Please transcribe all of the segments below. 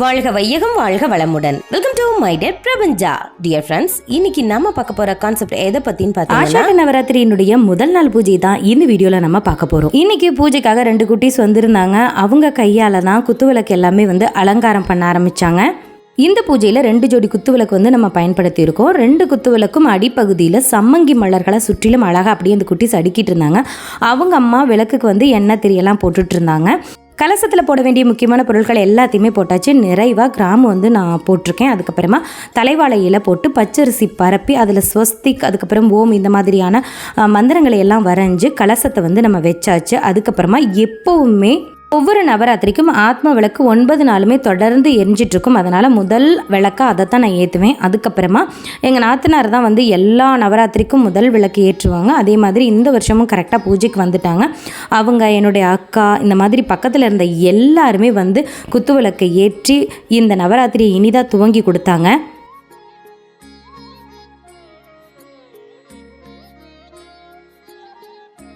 வாழ்க வையகம் வாழ்க வளமுடன். வெல்கம் டு மை டேட் பிரபஞ்சா டியர் ஃப்ரெண்ட்ஸ் இன்னைக்கு நம்ம பார்க்க போற கான்செப்ட் எதை பத்தின்னு பார்த்தா ஆஷாட நவராத்திரியினுடைய முதல் நாள் பூஜை தான் இந்த வீடியோல நம்ம பார்க்க போறோம். இன்னைக்கு பூஜைக்காக ரெண்டு குட்டீஸ் வந்திருந்தாங்க. அவங்க கையால தான் குத்துவிளக்கு எல்லாமே வந்து அலங்காரம் பண்ண ஆரம்பிச்சாங்க. இந்த பூஜையில் ரெண்டு ஜோடி குத்துவிளக்கு வந்து நம்ம பயன்படுத்தி இருக்கோம். ரெண்டு குத்துவிளக்கும் அடிப்பகுதியில் சம்மங்கி மலர்களை சுற்றிலும் அழகாக அப்படியே அந்த குட்டீஸ் அடுக்கிட்டு இருந்தாங்க. அவங்க அம்மா விளக்குக்கு வந்து எண்ணெய் திரியெல்லாம் போட்டுட்டு இருந்தாங்க. கலசத்தில் போட வேண்டிய முக்கியமான பொருட்கள் எல்லாத்தையுமே போட்டாச்சு. நிறைவாக கிராம் வந்து நான் போட்டிருக்கேன். அதுக்கப்புறமா தலைவாழை இலை போட்டு பச்சரிசி பரப்பி அதில் ஸ்வஸ்திக் அதுக்கப்புறம் ஓம் இந்த மாதிரியான மந்திரங்களை எல்லாம் வரைஞ்சு கலசத்தை வந்து நம்ம வச்சாச்சு. அதுக்கப்புறமா எப்போவுமே ஒவ்வொரு நவராத்திரிக்கும் ஆத்ம விளக்கு ஒன்பது நாளுமே தொடர்ந்து எரிஞ்சிட்டு இருக்கும் அதனால் முதல் விளக்கை அதை தான் நான் ஏற்றுவேன் அதுக்கப்புறமா எங்கள் நாத்தனார் தான் வந்து எல்லா நவராத்திரிக்கும் முதல் விளக்கு ஏற்றுவாங்க. அதே மாதிரி இந்த வருஷமும் கரெக்டாக பூஜைக்கு வந்துட்டாங்க. அவங்க என்னுடைய அக்கா இந்த மாதிரி பக்கத்தில் இருந்த எல்லாருமே வந்து குத்து விளக்கை ஏற்றி இந்த நவராத்திரியை இனிதாக துவங்கி கொடுத்தாங்க.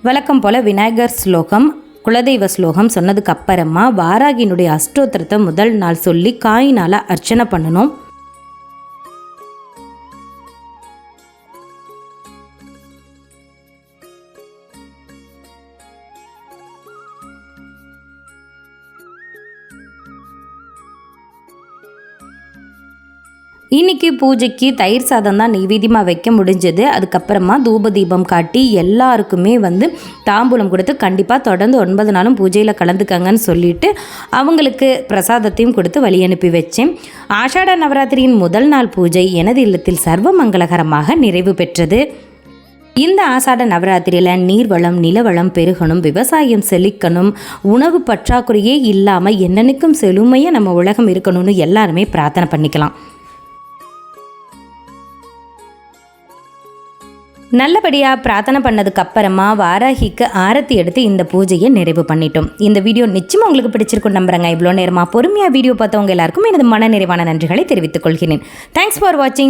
வழக்கம் போல் விநாயகர் ஸ்லோகம் குலதெய்வ ஸ்லோகம் சொன்னதுக்கு அப்புறமா வாராகினுடைய அஷ்டோத்திரத்தை முதல் நாள் சொல்லி காயினால் அர்ச்சனை பண்ணணும். இன்னைக்கு பூஜைக்கு தயிர் சாதம் தான் நெய்வேத்தியமாக வைக்க முடிஞ்சது. அதுக்கப்புறமா தூப தீபம் காட்டி எல்லாருக்குமே வந்து தாம்பூலம் கொடுத்து கண்டிப்பாக தொடர்ந்து ஒன்பது நாளும் பூஜையில் கலந்துக்கங்கன்னு சொல்லிட்டு அவங்களுக்கு பிரசாதத்தையும் கொடுத்து வழி அனுப்பி வச்சேன். ஆஷாட நவராத்திரியின் முதல் நாள் பூஜை எனது இல்லத்தில் சர்வ மங்களகரமாக நிறைவு பெற்றது. இந்த ஆசாட நவராத்திரியில் நீர்வளம் நிலவளம் பெருகணும் விவசாயம் செழிக்கணும் உணவு பற்றாக்குறையே இல்லாமல் என்னென்னக்கும் செழுமையாக நம்ம உலகம் இருக்கணும்னு எல்லாருமே பிரார்த்தனை பண்ணிக்கலாம். நல்லபடியாக பிரார்த்தனை பண்ணதுக்கு அப்புறமா வாராகிக்கு ஆரத்தி எடுத்து இந்த பூஜையை நிறைவு பண்ணிட்டோம். இந்த வீடியோ நிச்சயமாக உங்களுக்கு பிடிச்சிருக்கும் நம்புறேங்க. இவ்வளோ நேரமாக பொறுமையாக வீடியோ பார்த்தவங்க எல்லாருக்கும் எனது மன நிறைவான நன்றிகளை தெரிவித்துக் கொள்கிறேன். தேங்க்ஸ் ஃபார் வாட்சிங்